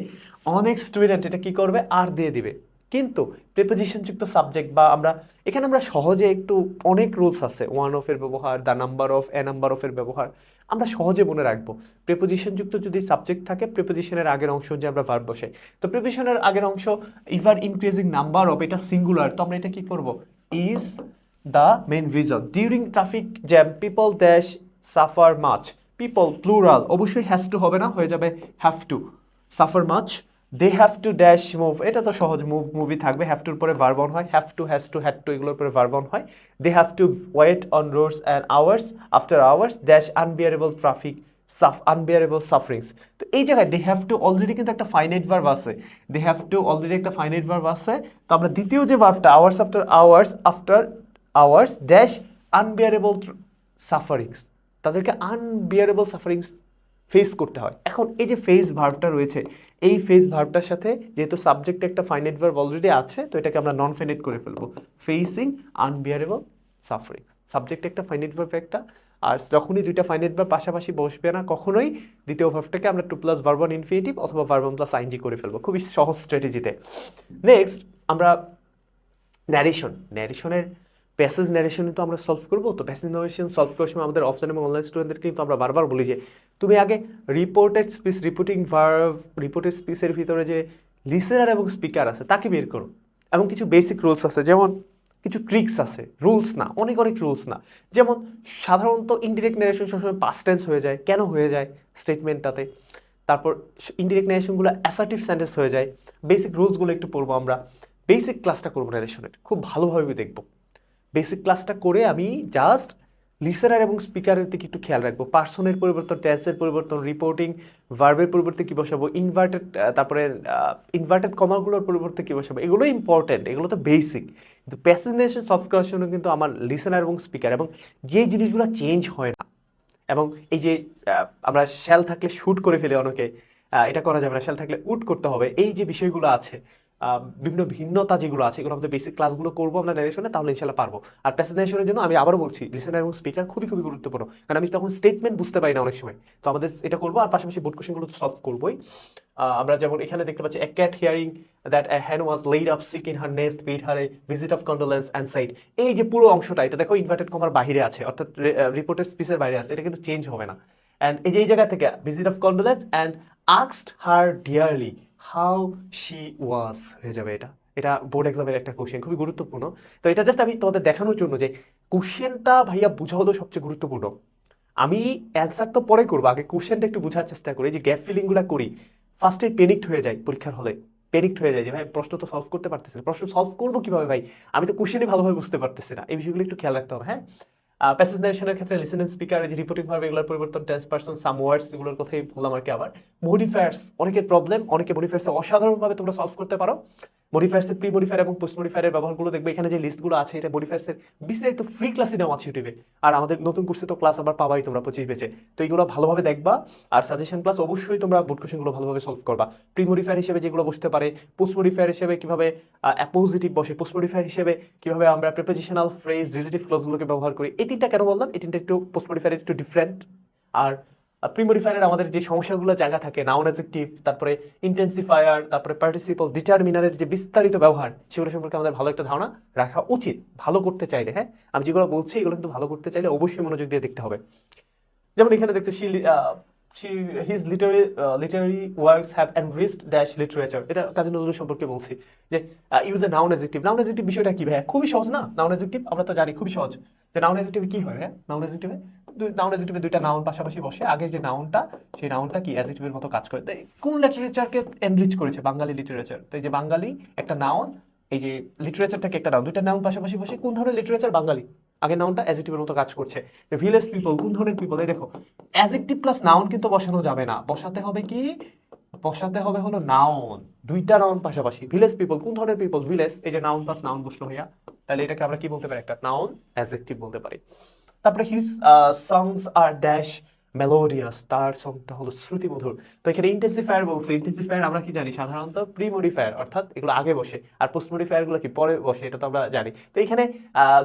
অনেক স্টুডেন্ট এটা কী করবে? আর দিয়ে দিবে। কিন্তু প্রিপোজিশন যুক্ত সাবজেক্ট বা আমরা, এখানে আমরা সহজে একটু অনেক রুলস আছে ওয়ান অফের ব্যবহার the number of a number অফের ব্যবহার, আমরা সহজে মনে রাখব। প্রিপোজিশন যুক্ত যদি সাবজেক্ট থাকে প্রিপোজিশনের আগের অংশ যে আমরা ভার্ব বসে, তো প্রিপোজিশনের আগের অংশ ইভার ইনক্রিজিং নাম্বার অফ এটা সিঙ্গুলার তো আমরা এটা কী করব? Is the main reason during traffic jam people dash suffer much people plural অবশ্যই হ্যাজ টু হবে না, হয়ে যাবে have to suffer much they have to dash move এটা তো সহজ মুভ মুভি থাকবে হ্যাভ টুর পরে ভার্বন হয় have to has to had to এগুলোর পরে ভার্বন হয়। They have to wait on roads and hours after hours dash unbearable traffic সাফ আনবিয়ারেবল সাফারিংস তো এই জায়গায় দে হ্যাভ টু অলরেডি কিন্তু একটা ফাইনাইট ভার্ব আছে। দে হ্যাভ টু অলরেডি একটা ফাইনাইট ভার্ব আছে। তো আমরা দ্বিতীয় যে ভার্বটা hours after hours after hours dash unbearable sufferings তাদেরকে আনবিয়ারেবল সাফারিংস ফেস করতে হয়। এখন এই যে ফেস ভার্বটা রয়েছে, এই ফেস ভার্বটার সাথে যেহেতু সাবজেক্টে একটা ফাইনাইট ভার্ব অলরেডি আছে, তো এটাকে আমরা নন ফাইনাইট করে ফেলব। ফেসিং আনবিয়ারেবল সাফারিং সাবজেক্টে একটা ফাইনেট ভার্ভ একটা, আর যখনই দুইটা ফাইনাইট ভার্ব পাশাপাশি বসবে না, কখনোই দ্বিতীয় ভার্ভটাকে আমরা টু প্লাস ভার্বন ইনফিনিটিভ অথবা ভার্বন প্লাস আইনজি করে ফেলব। খুবই সহজ স্ট্র্যাটেজিতে নেক্সট আমরা ন্যারেশন ন্যারেশনের প্যাসেজ ন্যারেশন তো আমরা সলভ করব, তো প্যাসেজ ন্যারেশন সলভ করার সময় আমাদের অফলাইন এবং অনলাইন স্টুডেন্টদেরকে কিন্তু আমরা বারবার বলি যে, তুমি আগে reported speech reporting verb reported স্পিচের ভিতরে যে লিসেনার এবং স্পিকার আছে, তাকে বের করো। এবং কিছু বেসিক রুলস আছে, যেমন কিছু ট্রিক্স আছে রুলস না, অনেক অনেক রুলস না। যেমন সাধারণত ইনডিরেক্ট ন্যারেশন সবসময় পাস্ট টেন্স হয়ে যায়, কেন হয়ে যায় স্টেটমেন্টটাতে তারপর ইনডিরেক্ট ন্যারেশনগুলো অ্যাসার্টিভ সেন্টেন্স হয়ে যায়। বেসিক রুলসগুলো একটু পড়ব আমরা। বেসিক ক্লাসটা করব ন্যারেশনের খুব ভালোভাবে দেখব। বেসিক ক্লাসটা করে আমি জাস্ট লিসেনার এবং স্পিকারের দিকে একটু খেয়াল রাখব। পার্সনের পরিবর্তন টেন্সের পরিবর্তন রিপোর্টিং ভার্বের পরিবর্তে কী বসাবো? ইনভার্টেড তারপরে ইনভার্টেড কমাগুলোর পরিবর্তে কী বসাবো? এগুলো ইম্পর্টেন্ট এগুলো তো বেসিক কিন্তু প্যাসেঞ্জেশন করার জন্য কিন্তু আমার লিসেনার এবং স্পিকার এবং যে জিনিসগুলো চেঞ্জ হয় না, এবং এই যে আমরা শ্যাল থাকলে শ্যুট করে ফেলে অনেকে এটা করা যাবে না শ্যাল থাকলে উট করতে হবে, এই যে বিষয়গুলো আছে বিভিন্ন ভিন্নতা যেগুলো আছে, এগুলো আমাদের বেসিক ক্লাসগুলো করব আমরা ন্যারেশনে তাহলে ইনশাল্লাহ পারব। আর প্রেজেন্টেশনের জন্য আমি আবারও বলছি লিসেনার এবং স্পিকার খুবই খুবই গুরুত্বপূর্ণ। কারণ আমি তখন স্টেটমেন্ট বুঝতে পারি না অনেক সময়। তো আমাদের এটা করব, আর পাশাপাশি বোর্ড কোশ্চেনগুলো তো সলভ করবোই। আমরা যেমন এখানে দেখতে পাচ্ছি a cat hearing that a hen was laid up sick in her nest paid her a visit of condolence and side এই যে পুরো অংশটা, এটা দেখো ইনভার্টেড কমার বাইরে আছে, অর্থাৎ রিপোর্টের স্পিচের বাইরে আছে, এটা কিন্তু চেঞ্জ হবে না। অ্যান্ড এই যে এই জায়গা থেকে visit of condolence and আক্সড her dearly how she was হয়ে যাবে এটা। এটা বোর্ড এক্সামের একটা কোশ্চেন খুবই গুরুত্বপূর্ণ। তো এটা জাস্ট আমি তোমাদের দেখানোর জন্য যে কোশ্চেনটা ভাইয়া বোঝা হলো সবচেয়ে গুরুত্বপূর্ণ। আমি অ্যান্সার তো পরে করব, আগে কোশ্চেনটা একটু বোঝার চেষ্টা করি যে গ্যাপ ফিলিংগুলো করি ফার্স্টে প্যানিকড হয়ে যায় পরীক্ষার হলে। প্যানিকড হয়ে যায় যে, ভাই, প্রশ্ন তো সলভ করতে পারতেছি না। প্রশ্ন সলভ করব কীভাবে ভাই? আমি তো কোশ্চেনই ভালোভাবে বুঝতে পারতেছি না। এই বিষয়গুলো একটু খেয়াল রাখতে হবে হ্যাঁ? প্যাসেজ নারেশনের ক্ষেত্রে লিসেনিং স্পিকার যে রিপোর্টিং ভার্ব এগুলোর পরিবর্তন টেন্স পার্সন সাম ওয়ার্ডস এগুলোর কথাই বললাম আর কি আবার। মডিফায়ার্স অনেকের প্রবলেম অনেকে মডিফায়ার্স অসাধারণভাবে তোমরা সলভ করতে পারো। মডিফায়ার্সের প্রি মডিফায়ার এবং পোস্ট মডিফায়ারের ব্যবহারগুলো দেখবে। এখানে যে লিস্টগুলো আছে, এটা মডিফায়ার্সের বিস্তারিত ফ্রি ক্লাসে দেওয়া আছে ইউটিউবে আর আমাদের নতুন কোর্সে তো ক্লাস আবার পাবাই তোমরা, পঁচিশ বেচে তো এগুলো ভালোভাবে দেখবা। আর সাজেশন ক্লাস অবশ্যই তোমরা বোর্ড কোশ্চেনগুলো ভালোভাবে সলভ করবা। প্রি মডিফায়ার হিসেবে যেগুলো বসতে পারে পোস্ট মডিফায়ার হিসেবে কীভাবে অ্যাপোজিটিভ বসে পোস্ট মডিফায়ার হিসেবে কীভাবে আমরা প্রিপোজিশনাল ফ্রেজ রিলেটিভ ক্লজগুলোকে ব্যবহার করি, এই তিনটা কেন বললাম? এই তিনটা একটু পোস্ট মডিফায়ার একটু ডিফারেন্ট আর প্রিমোডিফায়ারের আমাদের যে সমস্যাগুলো জায়গা থাকে নাউন অ্যাজেক্টিভ তারপরে ইন্টেন্সিফায়ার তারপরে পার্টিসিপল ডিটারমিনারের যে বিস্তারিত ব্যবহার, সেগুলো সম্পর্কে আমাদের ভালো একটা ধারণা রাখা উচিত। ভালো করতে চাইলে হ্যাঁ? আমি যেগুলো বলছি, এগুলো কিন্তু ভালো করতে চাইলে অবশ্যই মনোযোগ দিয়ে দেখতে হবে। যেমন এখানে দেখছে she she his literary literary works have enriched dash literature এটা কাজী নজরুল সম্পর্কে বলছি যে use a noun adjective noun adjective বিষয়টা কি ভাই খুবই সহজ না? নাউন অ্যাজেক্টিভ আমরা তো জানি খুবই সহজ। যে নাউন অ্যাজেক্টিভে কি হয় হ্যাঁ নাউন অ্যাজেক্টিভে নাউন অ্যাজেক্টিভে দুইটা নাউন পাশাপাশি বসে, আগের যে নাউনটা সেই নাউনটা কি অ্যাজেক্টিভের মতো কাজ করে। তো কোন লিটারেচারকে এনরিচ করেছে? বাঙালি লিটারেচার তো এই যে বাঙালি একটা নাউন এই যে লিটারেচারটাকে একটা নাউন দুইটা নাউন পাশাপাশি বসে, কোন ধরনের লিটারেচার বাঙালি। আগের নাউনটা অ্যাজেক্টিভের মতো কাজ করছে। ভিলেজ পিপল কোন ধরনের পিপল এই দেখো অ্যাজেক্টিভ প্লাস নাউন কিন্তু বসানো যাবে না। বসাতে হবে কি? বসাতে হবে হলো নাউন দুইটা নাউন পাশাপাশি। ভিলেজ পিপল কোন ধরনের পিপল ভিলেজ এই যে নাউন প্লাস নাউন বসল ভাইয়া। তাহলে এটাকে আমরা কি বলতে পারি? একটা নাউন অ্যাজেক্টিভ বলতে পারি। তারপরে his songs are dash melodious তার সংটা হলো শ্রুতিমধুর। তো এখানে ইন্টেন্সিফায়ার বলছে ইন্টেন্সিফায়ার আমরা কি জানি? সাধারণত প্রি মডিফায়ার অর্থাৎ এগুলো আগে বসে, আর পোস্ট মডিফায়ারগুলো কি পরে বসে, এটা তো আমরা জানি। তো এখানে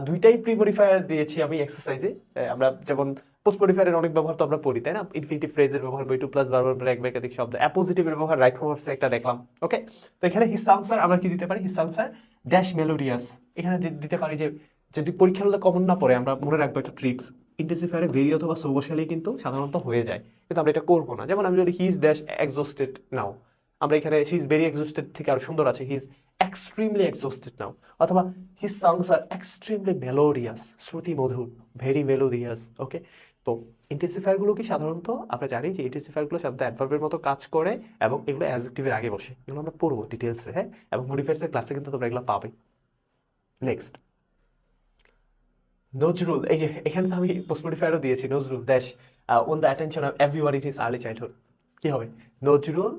দুইটাই প্রি মডিফায়ার দিয়েছি আমি এক্সারসাইজে আমরা যেমন পোস্ট মডিফায়ারের অনেক ব্যবহার তো আমরা পড়ি, তাই না? ইনফিনিটিভ ফ্রেজের ব্যবহার বই টু প্লাস বারবার পরে এক বা একাধিক শব্দ অ্যাপোজিটিভের ব্যবহার রাইট ফর্মসে একটা দেখলাম ওকে তো এখানে হিস আনসার আমরা কি দিতে পারি? হিস আনসার ড্যাশ মেলোডিয়াস এখানে দিতে পারি যে যদি পরীক্ষার হলে কমন না পড়ে, আমরা মনে রাখব একটা ট্রিক্স ইন্টেন্সিফায়ারে ভেরি অথবা সৌবশালী কিন্তু সাধারণত হয়ে যায়। কিন্তু আমরা এটা করব না। যেমন আমি যদি হিজ ড্যাশ এক্সস্টেড নাও আমরা এখানে হি ইজ ভেরি এক্সস্টেড থেকে আরও সুন্দর আছে he is extremely exhausted now অথবা his songs are extremely melodious শ্রুতি মধুর ভেরি মেলোডিয়াস ওকে তো ইন্টেন্সিফায়ারগুলো কি সাধারণত, আমরা জানি যে ইন্টেন্সিফায়ারগুলো সাধারণত অ্যাডভার্বের মতো কাজ করে এবং এগুলো অ্যাজেক্টিভের আগে বসে। এগুলো আমরা পড়ব ডিটেলসে হ্যাঁ? এবং মডিফায়ার্সের ক্লাসে কিন্তু তোমরা এগুলো পাবে। নেক্সট নজরুল, এই যে এখানে তো আমি পোস্ট মডিফায়ারও দিয়েছি, নজরুল, দেশ won the attention of everyone it is early childhood কি হবে? নজরুল,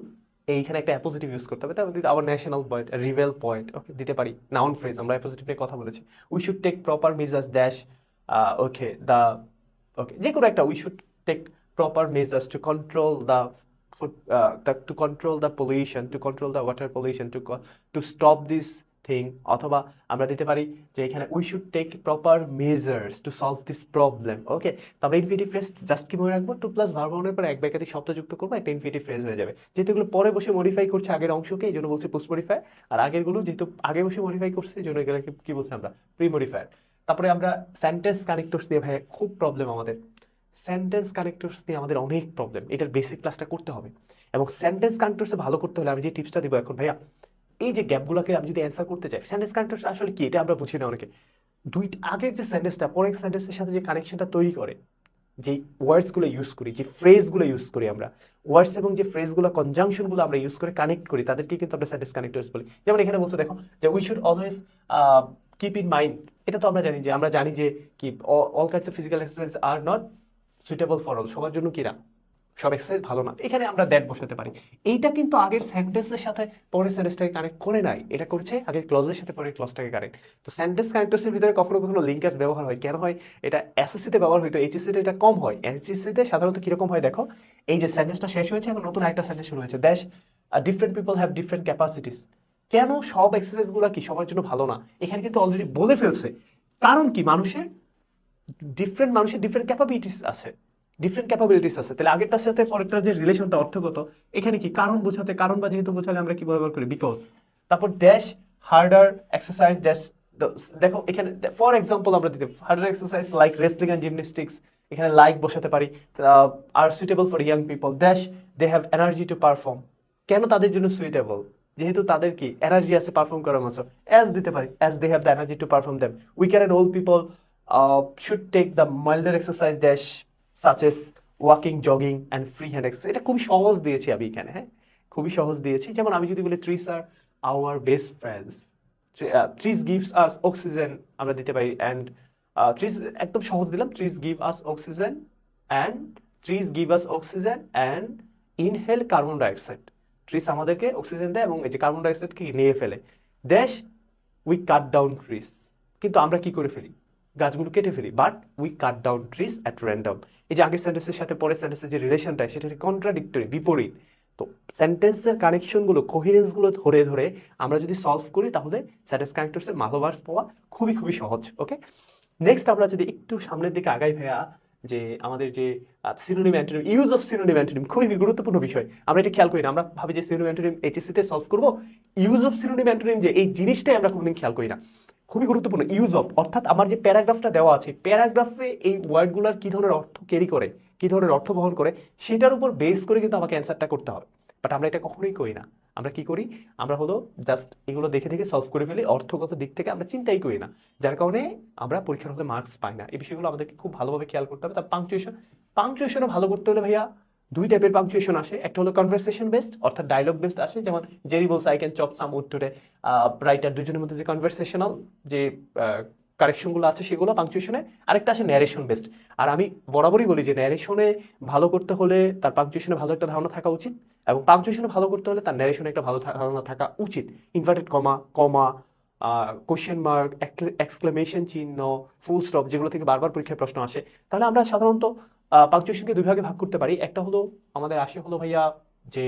এইখানে একটা অ্যাপোজিটিভ ইউজ করতে হবে তারপর দিতে আবার national point reveal point okay দিতে পারি। নাউন ফ্রেজ আমরা অ্যাপোজিটিভ নিয়ে কথা বলেছি। We should take proper measures dash okay the okay যে কোনো একটা we should take proper measures to control the food to control the pollution to control the water pollution to to stop this thing অথবা আমরা দিতে পারি যে এখানে we should take proper measures to solve this problem okay তো আমরা infinitive phrase just কি মনে রাখব? টু প্লাস ভার্বনের পর এক বা একাধিক শব্দ যুক্ত করব, একটা ইনফিনিটিভ ফ্রেজ হয়ে যাবে। যেহেতু এগুলো পরে বসে মডিফাই করছে আগের অংশকে, এই জন্য বলছে পোস্ট মডিফাই আর আগেরগুলো যেহেতু আগে বসে মডিফাই করছে, এই জন্য এগুলোকে কি বলছি আমরা? প্রি মডিফায়ার তারপরে আমরা সেন্টেন্স কানেক্টরস দিয়ে ভাই খুব প্রবলেম আমাদের। সেন্টেন্স কানেক্টরস নিয়ে আমাদের অনেক প্রবলেম এটার বেসিক ক্লাসটা করতে হবে। এবং সেন্টেন্স কানেক্টরসে ভালো করতে হলে আমি যে টিপসটা দিব এখন, ভাইয়া এই যে গ্যাপগুলোকে আমি যদি অ্যান্সার করতে চাই সেন্টেন্স কানেক্টরস আসলে কি? এটা আমরা বুঝি না অনেকে। দুই, আগের যে সেন্টেন্সটা পরের সেন্টেন্সের সাথে যে কানেকশনটা তৈরি করে, যে ওয়ার্ডসগুলো ইউজ করি, যে ফ্রেজগুলো ইউজ করি আমরা ওয়ার্ডস এবং যে ফ্রেজগুলো কনজাংশনগুলো আমরা ইউজ করে কানেক্ট করি, তাদেরকে কিন্তু আমরা সেন্টেন্স কানেক্টরস বলি। যেমন এখানে বলছে, দেখো, যে we should always keep in mind এটা তো আমরা জানি যে, আমরা জানি যে কি all kinds of physical exercise are not suitable for all সবার জন্য কি না? সব এক্সারসাইজ ভালো না। এখানে আমরা দ্যাট বসাতে পারি। এইটা কিন্তু আগের সেন্টেন্সের সাথে পরের সেন্টেন্সটাকে কানেক্ট করে নাই। এটা করছে আগের ক্লজের সাথে পরের ক্লজটাকে কানেক্ট তো সেন্টেন্স কানেক্টরসের ভিতরে কখনো কখনো লিঙ্কার ব্যবহার হয়। কেন হয়? এটা এসএসসিতে ব্যবহার হয়তো এইচএসসিতে এটা কম হয়। এইচএসসিতে সাধারণত কীরকম হয় দেখো? এই যে সেন্টেন্সটা শেষ হয়েছে এবং নতুন একটা সেন্টেন্স শুরু হয়েছে। Dash different people have different capacities কেন সব এক্সারসাইজগুলো কি সবার জন্য ভালো না? এখানে কিন্তু অলরেডি বলে ফেলছে। কারণ কি? মানুষের ডিফারেন্ট মানুষের ডিফারেন্ট ক্যাপাবিলিটিস আছে। ডিফারেন্ট ক্যাপাবিলিটিস আছে। তাহলে আগেরটার সাথে পরেরটার যে রিলেশনটা অর্থগত, এখানে কি কারণ বোঝাতে, কারণ বা যেহেতু বোঝালে আমরা কি ব্যবহার করি? বিকজ তারপর ড্যাশ হার্ডার এক্সারসাইজ ড্যাশ দেখো, এখানে ফর এক্সাম্পল আমরা দিতে harder exercise like wrestling and gymnastics এখানে লাইক বসাতে পারি are suitable for young people dash they have energy to perform কেন তাদের জন্য সুইটেবল যেহেতু তাদের কি এনার্জি আছে পারফর্ম করার মতো। অ্যাজ দিতে পারি as they have the energy to perform them weaken and old people should take the milder exercise dash such as walking jogging and free hand exercise এটা খুবই সহজ দিয়েছি আমি এখানে হ্যাঁ? খুবই সহজ দিয়েছি। যেমন আমি যদি বলি trees are our best friends trees gives us oxygen আমরা দিতে পারি অ্যান্ড ট্রিজ একদম সহজ দিলাম। Trees give us oxygen and trees give us oxygen and inhale carbon dioxide trees আমাদেরকে অক্সিজেন দেয় এবং এই যে কার্বন ডাইঅক্সাইডকে নিয়ে ফেলে। দেশ উই কাট ডাউন ট্রিজ কিন্তু আমরা কি করে ফেলি? গাছগুলো কেটে ফেলি। But we cut down trees at random এই যে আগের সেন্টেন্সের সাথে পরের সেন্টেন্সের যে রিলেশনটা সেটা কন্ট্রাডিক্টরি বিপরীত। তো সেন্টেন্সের কানেকশনগুলো কোহিরেন্সগুলো ধরে ধরে আমরা যদি সলভ করি, তাহলে সেন্টেন্স কানেক্টরসের মালোভার্স পাওয়া খুবই খুবই সহজ ওকে নেক্সট আমরা যদি একটু সামনের দিকে আগাই ভাইয়া, যে আমাদের যে synonym antonym use of synonym antonym খুবই গুরুত্বপূর্ণ বিষয়। আমরা এটা খেয়াল করি না, আমরা ভাবি যে সিনোনিম অ্যান্টোনিম এইচএসসিতে সলভ করব ইউজ অফ সিনোনিম অ্যান্টোনিম যে এই জিনিসটাই আমরা কোনোদিন খেয়াল করি না। খুবই গুরুত্বপূর্ণ। ইউজ অফ অর্থাৎ আমার যে প্যারাগ্রাফটা দেওয়া আছে, প্যারাগ্রাফে এই ওয়ার্ডগুলোর কী ধরনের অর্থ ক্যারি করে, কী ধরনের অর্থ বহন করে, সেটার উপর বেস করে কিন্তু আমাকে অ্যান্সারটা করতে হবে। বাট আমরা এটা কখনোই করি না। আমরা কি করি? আমরা হলো জাস্ট এগুলো দেখে দেখে সলভ করে ফেলি, অর্থগত দিক থেকে আমরা চিন্তাই করি না। যার কারণে আমরা পরীক্ষার হলে মার্কস পাই না। এই বিষয়গুলো আমাদেরকে খুব ভালোভাবে খেয়াল করতে হবে। তার পাংচুয়েশন পাংচুয়েশনও ভালো করতে হলে ভাইয়া দুই টাইপের পাংচুয়েশন আসে। একটা হলো কনভারসেশন বেসড অর্থাৎ ডায়লগ বেসড আসে, যেমন জেরি বলস I can chop some wood today writer দুজনের মধ্যে যে কনভারসেশনাল যে কারেকশনগুলো আছে সেগুলো পাংচুয়েশনে আরেকটা আসে ন্যারেশন বেসড আর আমি বরাবরই বলি যে ন্যারেশনে ভালো করতে হলে তার পাংচুয়েশনে ভালো একটা ধারণা থাকা উচিত এবং পাংচুয়েশনে ভালো করতে হলে তার ন্যারেশনে একটা ভালো ধারণা থাকা উচিত। Inverted comma comma question mark exclamation চিহ্ন ফুল স্টপ যেগুলো থেকে বারবার পরীক্ষায় প্রশ্ন আসে। তাহলে আমরা সাধারণত পাংচুয়েশনকে দুই ভাগে ভাগ করতে পারি। একটা হলো আমাদের আসে হলো ভাইয়া যে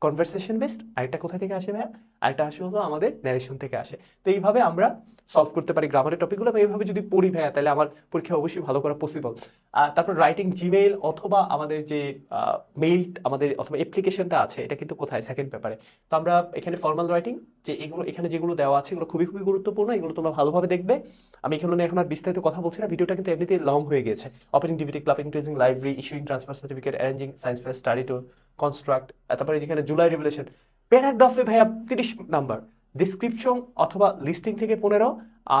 কনভারসেশন বেসড আরেকটা কোথা থেকে আসে ভাইয়া? আরেকটা আসে হলো আমাদের ন্যারেশন থেকে আসে। তো এইভাবে আমরা সলভ করতে পারি গ্রামারের টপিকগুলো এবং এইভাবে যদি পড়ি ভাইয়া, তাহলে আমার পরীক্ষা অবশ্যই ভালো করা পসিবল তারপর রাইটিং জিমেইল অথবা আমাদের যে মেইল আমাদের অথবা অ্যাপ্লিকেশনটা আছে, এটা কিন্তু কোথায়? সেকেন্ড পেপারে তো আমরা এখানে ফর্মাল রাইটিং যে এগুলো, এখানে যেগুলো দেওয়া আছে, এগুলো খুবই খুবই গুরুত্বপূর্ণ, এগুলো তোমরা ভালোভাবে দেখবে। আমি এখানে এখন আর বিস্তারিত কথা বলছি না, ভিডিওটা কিন্তু এমনিতেই লং হয়ে গেছে। Opening ডিভিটি club increasing library issuing transfer certificate arranging science fair study to construct তারপরে যেখানে জুলাই রেভুলেশন প্যারাগ্রাফে ভাইয়া তিরিশ নাম্বার ডিসক্রিপশন অথবা লিস্টিং থেকে পনেরো,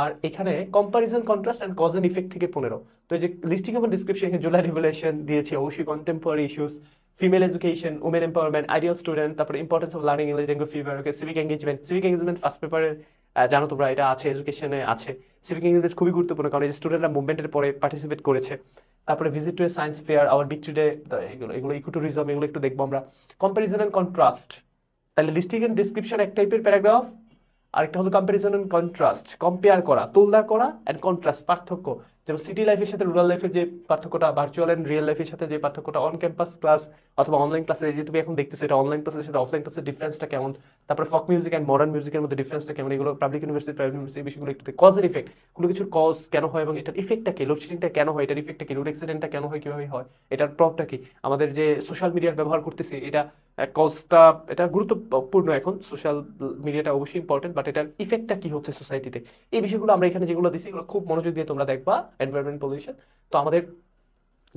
আর এখানে comparison contrast and cause and effect থেকে পনেরো। তো এই যে লিস্টিং এবং ডিসক্রিপশন এখানে জুলাই রেভুলেশন দিয়েছি, অবশ্যই contemporary issues female education women empowerment ideal student তারপরে importance of learning English language fever okay civic engagement civic engagement first পেপারে জানো তোমরা, এটা আছে এডুকেশনে আছে। সিভিক এঙ্গেজমেন্ট খুবই গুরুত্বপূর্ণ, কারণ এই স্টুডেন্টরা মুভমেন্টের পরে পার্টিসিপেট করেছে। তারপরে visit to a science fair our বিক্রি ডে এগুলো এগুলো ইকো ট্যুরিজম এগুলো একটু দেখব আমরা। কম্পারিজন অ্যান্ড কন্ট্রাস্ট তাহলে লিস্টিং এন্ড ডিসক্রিপশন এক টাইপের প্যারাগ্রাফ আরেকটা হলো কম্পারিজন এন্ড কন্ট্রাস্ট কম্পেয়ার করা তুলনা করা অ্যান্ড কন্ট্রাস্ট পার্থক্য। যেমন সিটি লাইফের সাথে রুরাল লাইফের যে পার্থক্যটা ভার্চুয়াল অ্যান্ড রিয়েল লাইফের সাথে যে পার্থক্যটা অন ক্যাম্পাস ক্লাস অথবা অনলাইন ক্লাসে যে তুমি এখন দেখতেছো এটা অনলাইন ক্লাসের সাথে অফলাইন ক্লাসের ডিফারেন্সটা কেমন? তারপরে ফক মিউজিক অ্যান্ড মডার্ন মিউজিকের মধ্যে ডিফারেন্সটা কেমন? এগুলো পাবলিক ইউনিভার্সিটি প্রাইভেট ইউনিভার্সিটি বিষয়গুলো একটু কজের ইফেক্ট কোনো কিছুর কজ কেন হয় এবং এটার ইফেক্টটা কি? লোডশেডিংটা কেন হয়? এটার ইফেক্টটা কি? রোড অ্যাক্সিডেন্টটা কেন হয়? কীভাবে হয়? এটার প্রবটা কি? আমাদের যে সোশ্যাল মিডিয়ার ব্যবহার করতেছি, এটা কজটা এটা গুরুত্বপূর্ণ এখন। সোশ্যাল মিডিয়াটা অবশ্যই ইম্পর্টেন্ট বাট এটার ইফেক্টটা কি হচ্ছে সোসাইটিতে এই বিষয়গুলো আমরা এখানে যেগুলো দিচ্ছি এগুলো খুব মনোযোগ দিয়ে তোমরা দেখবা। এনভায়রনমেন্ট পলিউশন তো আমাদের,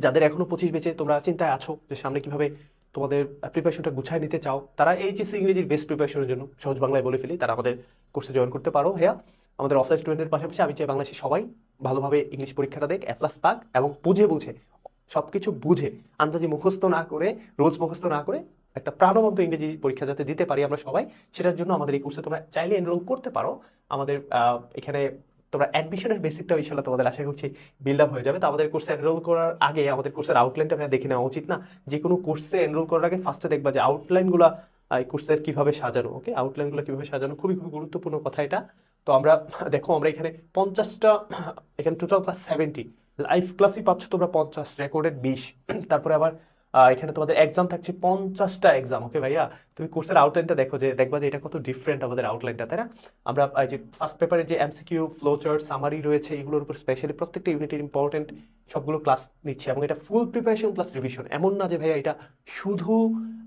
যাদের এখনও পঁচিশ বেঁচে তোমরা চিন্তায় আছো যে সামনে কীভাবে তোমাদের প্রিপারেশনটা গুছায় নিতে চাও, তারা এইচএসসি ইংরেজির বেস্ট প্রিপারেশনের জন্য সহজ বাংলায় বলে ফেলি, তারা আমাদের কোর্সে জয়েন করতে পারো। হ্যাঁ আমাদের অফলাইন স্টুডেন্টের পাশাপাশি আমি চাই বাংলাদেশে সবাই ভালোভাবে ইংলিশ পরীক্ষাটা দেখ অ্যাপ্লাস পাক এবং বুঝে বুঝে সব কিছু বুঝে, আন্দাজি মুখস্থ না করে, রোজ মুখস্থ না করে একটা প্রাণবন্ত ইংরেজি পরীক্ষা যাতে দিতে পারি আমরা সবাই, সেটার জন্য আমাদের এই কোর্সে তোমরা চাইলে এনরোল করতে পারো। আমাদের এখানে তোমরা অ্যাডমিশনের বেসিকটা ইনশাল্লাহ তোমাদের আশা করছি বিল্ড আপ হয়ে যাবে। তো আমাদের কোর্সে এনরোল করার আগে আমাদের কোর্সের আউটলাইনটা দেখে নেওয়া উচিত না। যে কোনো কোর্সে এনরোল করার আগে ফার্স্টে দেখবা যে আউটলাইনগুলো এই কোর্সের কীভাবে সাজানো ওকে আউটলাইনগুলো কীভাবে সাজানো, খুবই খুবই গুরুত্বপূর্ণ কথা এটা। তো আমরা, দেখো, আমরা এখানে পঞ্চাশটা, এখানে টোটাল ক্লাস সেভেন্টি লাইভ ক্লাসই পাচ্ছ তোমরা পঞ্চাশ রেকর্ডেড বিশ। তারপরে আবার এখানে তোমাদের এক্সাম থাকছে পঞ্চাশটা এক্সাম ওকে ভাইয়া? তুমি কোর্সের আউটলাইনটা দেখো যে দেখবা যে এটা কত ডিফারেন্ট আমাদের আউটলাইনটা তাই না? আমরা, এই যে ফার্স্ট পেপারে যে এমসিকিউ ফ্লোচার্ট সামারি রয়েছে, এগুলোর উপর স্পেশালি প্রত্যেকটা ইউনিটের ইম্পর্টেন্ট সবগুলো ক্লাস নিচ্ছে এবং এটা ফুল প্রিপারেশন প্লাস রিভিশন এমন না যে ভাইয়া এটা শুধু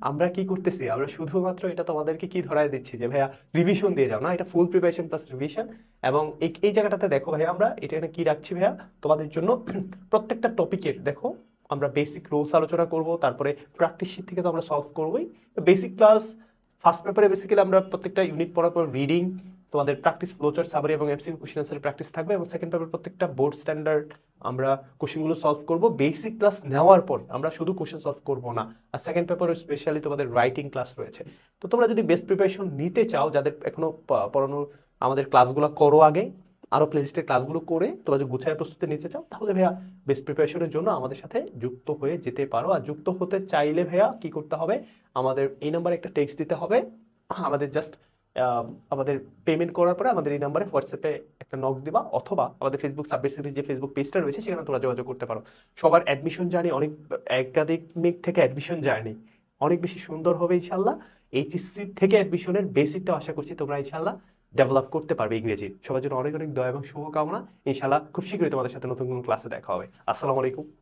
আমরা কি করতেছি, আমরা শুধুমাত্র এটা তোমাদেরকে কি ধরায় দিচ্ছি যে ভাইয়া রিভিশন দিয়ে যাও, না? এটা ফুল প্রিপারেশন প্লাস রিভিশন এবং এই জায়গাটাতে দেখো ভাইয়া আমরা এটা এখানে কি রাখছি ভাইয়া? তোমাদের জন্য প্রত্যেকটা টপিকের দেখো আমরা বেসিক রুলস আলোচনা করব, তারপরে প্র্যাকটিস শিট থেকে তো আমরা সলভ করবোই। বেসিক ক্লাস ফার্স্ট পেপারে বেসিক্যালি আমরা প্রত্যেকটা ইউনিট পড়ার পর রিডিং তোমাদের প্র্যাকটিস ফ্লোচার সাবারি এবং এমসিকিউ কোশ্চেন আনসারের প্র্যাকটিস থাকবে এবং সেকেন্ড পেপার প্রত্যেকটা বোর্ড স্ট্যান্ডার্ড আমরা কোশ্চেনগুলো সলভ করব। বেসিক ক্লাস নেওয়ার পর আমরা শুধু কোশ্চেন সলভ করব না, আর সেকেন্ড পেপারে স্পেশালি তোমাদের রাইটিং ক্লাস রয়েছে। তো তোমরা যদি বেস্ট প্রিপারেশন নিতে চাও, যাদের এখনও প- পড়ানোর আমাদের ক্লাসগুলো করো আগে আরও প্লেলিস্টের ক্লাসগুলো করে তোমরা যদি গুছায় প্রস্তুতি নিতে চাও, তাহলে ভাইয়া বেস্ট প্রিপারেশনের জন্য আমাদের সাথে যুক্ত হয়ে যেতে পারো। আর যুক্ত হতে চাইলে ভাইয়া কি করতে হবে? আমাদের এই নাম্বারে একটা টেক্সট দিতে হবে। আমাদের জাস্ট আমাদের পেমেন্ট করার পরে আমাদের এই নাম্বারে হোয়াটসঅ্যাপে একটা নক দিবা অথবা আমাদের ফেসবুক সাবমিট সিরিজ যে ফেসবুক পেজটা রয়েছে, সেখানে তোমরা যোগাযোগ করতে পারো। সবার অ্যাডমিশন জার্নি অনেক একাডেমিক থেকে অ্যাডমিশন জার্নি অনেক বেশি সুন্দর হবে ইনশাল্লাহ এইচএসসি থেকে অ্যাডমিশনের বেসিকটা আশা করছি তোমরা ইনশাল্লাহ ডেভেলপ করতে পারবে ইংরেজি। সবার জন্য অনেক অনেক দয়া এবং শুভকামনা। ইনশাল্লাহ খুব শীঘ্রই তোমাদের সাথে নতুন নতুন ক্লাসে দেখা হবে। আসসালামু আলাইকুম।